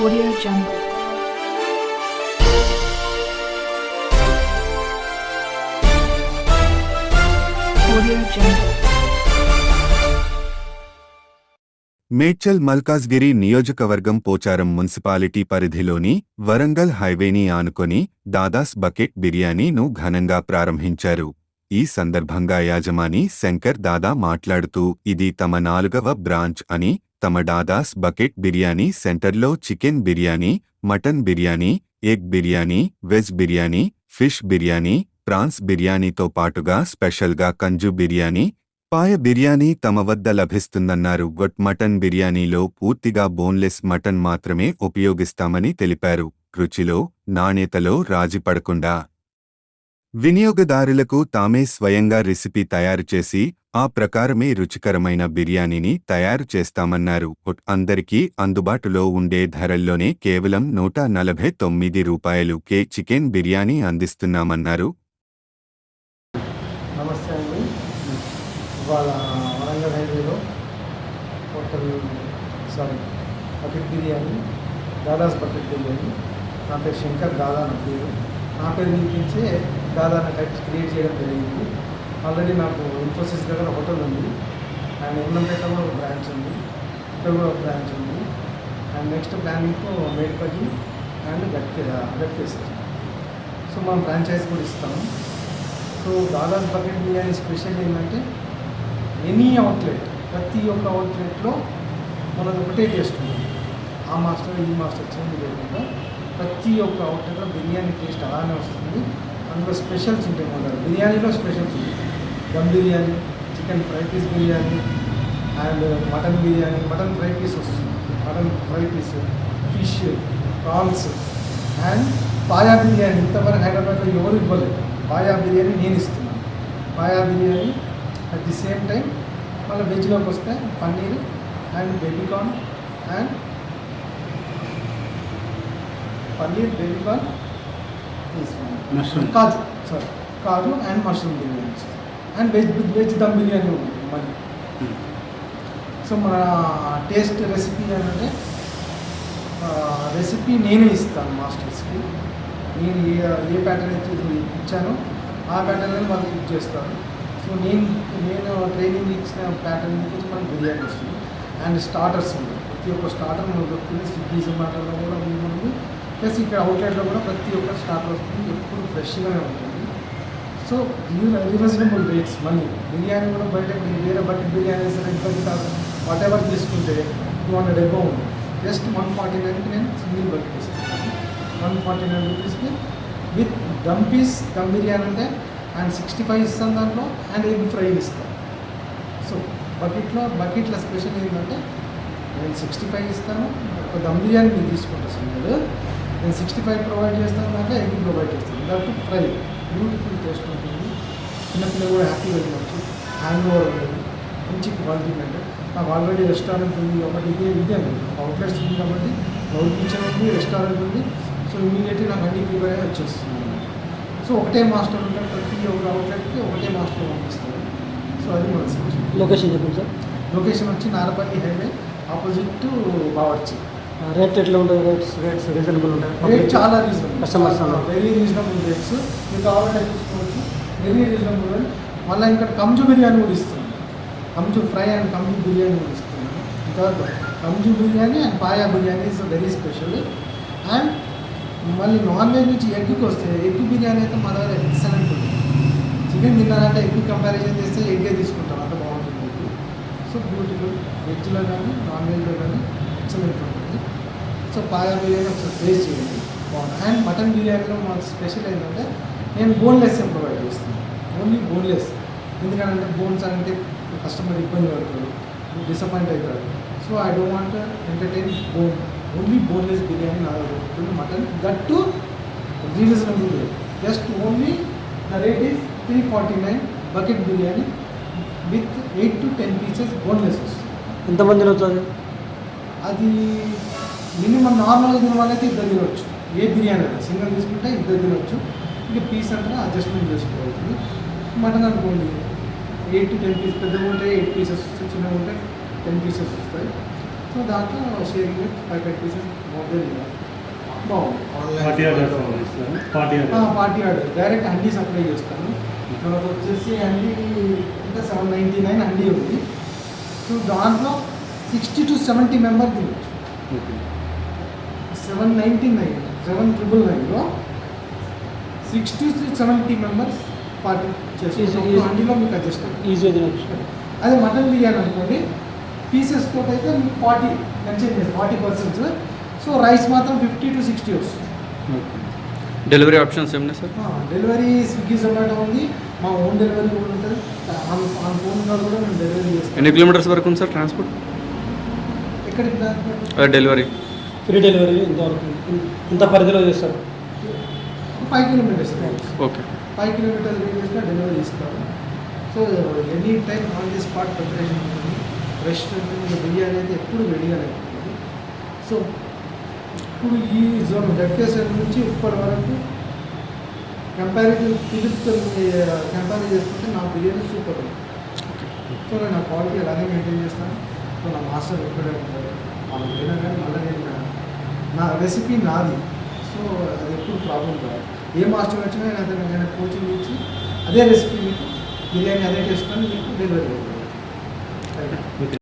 Audio Jungle. Audio Jungle. Medchal Malkajgiri నియోజకవర్గం Pocharam municipality పరిధిలోని వరంగల్ హైవేని ఆనుకొని దాదాస్ బకెట్ బిర్యానీను ఘనంగా ప్రారంభించారు ఈ సందర్భంగా యాజమాని శంకర్ దాదా మాట్లాడుతూ ఇది తమ నాలుగవ బ్రాంచ్ అని తమ డాదాస్ బకెట్ బిర్యానీ సెంటర్లో chicken biryani mutton biryani egg biryani veg biryani fish biryani prawns బిర్యానీతో పాటుగా స్పెషల్గా కంజు బిర్యానీ పాయ బిర్యానీ తమ వద్ద లభిస్తుందన్నారు. గొట్ మటన్ బిర్యానీలో పూర్తిగా బోన్లెస్ మటన్ మాత్రమే ఉపయోగిస్తామని తెలిపారు. రుచిలో నాణ్యతలో రాజీ పడకుండా వినియోగదారులకు తామే స్వయంగా రెసిపీ తయారు చేసి ఆ ప్రకారమే రుచికరమైన బిర్యానీని తయారు చేస్తామన్నారు. అందరికీ అందుబాటులో ఉండే ధరల్లోనే కేవలం నూట నలభై తొమ్మిది రూపాయలు కే చికెన్ బిర్యానీ అందిస్తున్నామన్నారు. నమస్తే అండి. ఇవాళ వరంగల్ హైవేలో hotel sorry bucket biryani Dada's bucket biryani నా పేరు శంకర్ దాదా నా పేరు. నా పేరు నిలిపించే దాదాపు కట్ క్రియేట్ చేయడం జరిగింది. ఆల్రెడీ నాకు ఇన్ఫోసిస్ దగ్గర హోటల్ ఉంది. అండ్ ఎన్నంపేటలో ఒక బ్రాంచ్ ఉంది. ఇక్కడ కూడా ఒక బ్రాంచ్ ఉంది. అండ్ నెక్స్ట్ ప్లానింగ్తో మేడ్పల్లి అండ్ గట్కే గట్కేసర్ సో మనం ఫ్రాంచైజ్ కూడా ఇస్తాము సో దాదాపు బకెట్ బిర్యానీ స్పెషల్ ఏంటంటే ఎనీ అవుట్లెట్ ప్రతి ఒక్క అవుట్లెట్లో మనది ఒకటే టేస్ట్ ఉంది. ఆ మాస్టర్ ఈ మాస్టర్ చేంజ్ లేకుండా ప్రతి ఒక్క అవుట్లెట్లో బిర్యానీ టేస్ట్ అలానే వస్తుంది. అందులో స్పెషల్స్ ఉంటాయి మన దగ్గర బిర్యానీలో స్పెషల్స్ ఉంటాయి dum biryani chicken fry piece biryani and mutton biryani. Mutton fry piece వస్తుంది. Mutton fry piece fish prawns and paya biryani. ఇంతవరకు హైదరాబాద్లో ఎవరు ఇవ్వలేదు. పాయా బిర్యానీ నేను ఇస్తున్నాను. Paya biryani at the same time మళ్ళీ వెజ్లోకి వస్తే paneer and baby corn and paneer baby corn Mushroom. Kaju sorry kaju and mushroom biryani and veg veg dum biryani ఉంటుంది మళ్ళీ. సో మన టేస్ట్ రెసిపీ ఏంటంటే రెసిపీ నేనే ఇస్తాను మాస్టర్స్కి నేను ఏ ఏ ప్యాటర్న్ అయితే ఇచ్చానో ఆ ప్యాటర్న్ వాళ్ళు కుక్ చేస్తారు సో నేను నేను ట్రైనింగ్ ఇచ్చిన ప్యాటర్న్ నుంచి మనకు బిర్యానీ వస్తుంది అండ్ స్టార్టర్స్ ఉంటాయి. ప్రతి ఒక్క స్టార్టర్ మనం దొరుకుతుంది స్విగ్గీ జొమాటోలో కూడా ప్లస్ ఇక్కడ అవుట్లెట్లో కూడా ప్రతి ఒక్క స్టాక్ వస్తుంది ఎప్పుడు ఫ్రెష్గానే ఉంటుంది. సో రివర్సిబుల్ రేట్స్ మళ్ళీ బిర్యానీ కూడా బయట వేరే బకెట్ బిర్యానీ సరే ఇంకా వాట్ ఎవర్ తీసుకుంటే టూ హండ్రెడ్ ఎబో ఉంది. జస్ట్ వన్ ఫార్టీ నైన్కి నేను సింగిల్ బకెట్ తీసుకుంటాను వన్ ఫార్టీ నైన్ రూపీస్కి విత్ దమ్ పీస్ దమ్ బిర్యానీ అంటే అండ్ సిక్స్టీ ఫైవ్ ఇస్తాను దాంట్లో అండ్ ఎగ్ ఫ్రై ఇస్తాను. సో బకెట్లో బకెట్లో స్పెషల్ ఏంటంటే నేను సిక్స్టీ ఫైవ్ ఇస్తాను. ఒక దమ్ బిర్యానీ మీరు తీసుకుంటాను సింగిల్ నేను సిక్స్టీ ఫైవ్ ప్రొవైడ్ చేస్తాను దాంట్లో ఎగ్ ప్రొవైడ్ చేస్తాను. దాంట్లో ఫ్రై బ్యూటిఫుల్ టేస్ట్ ఉంటుంది. చిన్నపిల్లలు కూడా హ్యాపీగా తినచ్చు. హ్యాంగ్ ఓవర్ ఉండదు. మంచి క్వాలిటీ అంటే నాకు ఆల్రెడీ రెస్టారెంట్ ఉంది ఒకటి ఇదే ఇదే అవుట్లెట్స్ ఉంది కాబట్టి క్లౌడ్ కిచెన్ ఉంది రెస్టారెంట్ ఉంది. సో ఇమీడియట్లీ నాకు అన్ని ప్రిపేర్ వచ్చేస్తుంది. సో ఒకటే మాస్టర్ ఉంటారు ప్రతి ఒక్క అవుట్లెట్కి ఒకటే మాస్టర్ పంపిస్తారు సో అది మన లొకేషన్ చెప్పండి సార్ లొకేషన్ వచ్చి Narapalli highway opposite Bawarchi. Rate ఎట్లా ఉంటుంది రేట్స్ రేట్స్ రీజనబుల్ రేట్ ఉంటాయి చాలా రీజనబుల్ ఉన్నారు. వెరీ రీజనబుల్ రేట్స్ మీకు కావాలంటే చూసుకోవచ్చు వెరీ రీజనబుల్ రేట్ మళ్ళీ ఇంకా కంజు బిర్యానీ కూడా ఇస్తున్నాను కంజు ఫ్రై అండ్ కంజు బిర్యానీ కూడా ఇస్తున్నాను ఇంతవరకు కంజు biryani and paya biryani is very special and మళ్ళీ నాన్ వెజ్ నుంచి ఎగ్కి వస్తే ఎగ్ బిర్యానీ అయితే మా దగ్గర ఎక్సలెంట్ ఉంది. చికెన్ తిన్నారంటే ఎగ్ కంపారిజన్ చేస్తే ఎగ్గే తీసుకుంటాం. అంత బాగుంటుంది. సో బ్యూటిఫుల్ వెజ్లో కానీ నాన్ వెజ్లో కానీ ఉంటుంది సో పాయా బిర్యానీ ఒకసారి టేస్ట్ చేయండి. బాగుంది. అండ్ మటన్ బిర్యానీలో మాకు స్పెషల్ ఏంటంటే నేను బోన్లెస్ ఏం ప్రొవైడ్ చేస్తాను. ఓన్లీ బోన్లెస్ ఎందుకంటే బోన్స్ అంటే కస్టమర్ ఇబ్బంది పడతారు. డిసప్పాయింట్ అవుతారు. So I don't want entertain bone only boneless biryani నా దగ్గర. దొరుకుతుంది mutton that too reasonable rate just only the rate is three forty nine bucket biryani with eight to ten pieces boneless వస్తుంది? ఎంతమంది తినొచ్చు అది minimum నార్మల్గా తిన వాళ్ళైతే ఇద్దరు తినవచ్చు ఏ బిర్యానీ అయినా సింగల్ తీసుకుంటే ఇద్దరు తినవచ్చు ఇంకా పీస్ అంటే అడ్జస్ట్మెంట్ చేసుకోవాలి. మటన్ అనుకోండి ఎయిట్ టు టెన్ పీస్ పెద్దగా ఉంటే ఎయిట్ పీసెస్ వస్తాయి చిన్నగా ఉంటే టెన్ పీసెస్ వస్తాయి. సో దాంట్లో sharing five five pieces mobile బాగుంది. Party order direct handi supply చేస్తాను. మనకు వచ్చేసి హండీ అంటే సెవెన్ నైంటీ నైన్ హండీ ఉంది. సో దాంట్లో సిక్స్టీ టు సెవెంటీ మెంబర్ తినచ్చు. Okay seven ninety nine seven triple నైన్లో sixty to seventy members party చేస్తారు. హండీలో మీకు అడ్జస్ట్ అదే మటన్ బిర్యానీ అనుకోండి పీసెస్ తోటి అయితే మీకు ఫార్టీ మెన్షన్ చేసి ఫార్టీ పర్సెంట్స్ సో రైస్ మాత్రం ఫిఫ్టీ టు సిక్స్టీ వస్తుంది. ఓకే. డెలివరీ ఆప్షన్స్ ఏమన్నా సార్ డెలివరీ స్విగ్గీ జొమాటో ఉంది. మా ఓన్ డెలివరీ కూడా ఉంటుంది. ఆన్ ఆన్ ఫోన్ కూడా మేము డెలివరీ ఎన్ని చేస్తాం కిలోమీటర్స్ వరకు ఉంది సార్ ట్రాన్స్పోర్ట్ ఎక్కడికి అదే డెలివరీ ఫ్రీ డెలివరీ ఇంతవరకు. ఇంత పరిధిలో చేస్తారు. Five kilometres okay five kilometres రేడియస్లో delivery ఇస్తాము so any time on the spot preparation ఉంటుంది. రెస్టారెంట్ బిర్యానీ అయితే ఎప్పుడు రెడీగానే ఉంటుంది సో ఇప్పుడు ఈ జోన్ గట్కేశ్వర నుంచి ఇప్పటి వరకు కంపారిటివ్ ఫిలిప్తో కంపేర్ చేసుకుంటే నా బిర్యానీ సూపర్ ఉంది. సో నేను నా క్వాలిటీ అలాగే మెయింటైన్ చేస్తాను. సో నా మాస్టర్ ఇక్కడే ఉంటారు వాళ్ళు పోయినా కానీ మళ్ళీ నేను నా- రెసిపీ నాది. సో అది ఎప్పుడు ప్రాబ్లం కాదు. ఏ మాస్టర్ వచ్చినా నేను అతను నేను కోచింగ్ ఇచ్చి అదే రెసిపీ మీకు బిర్యానీ అదే చేసుకొని మీకు డెలివరీ అవుతుంది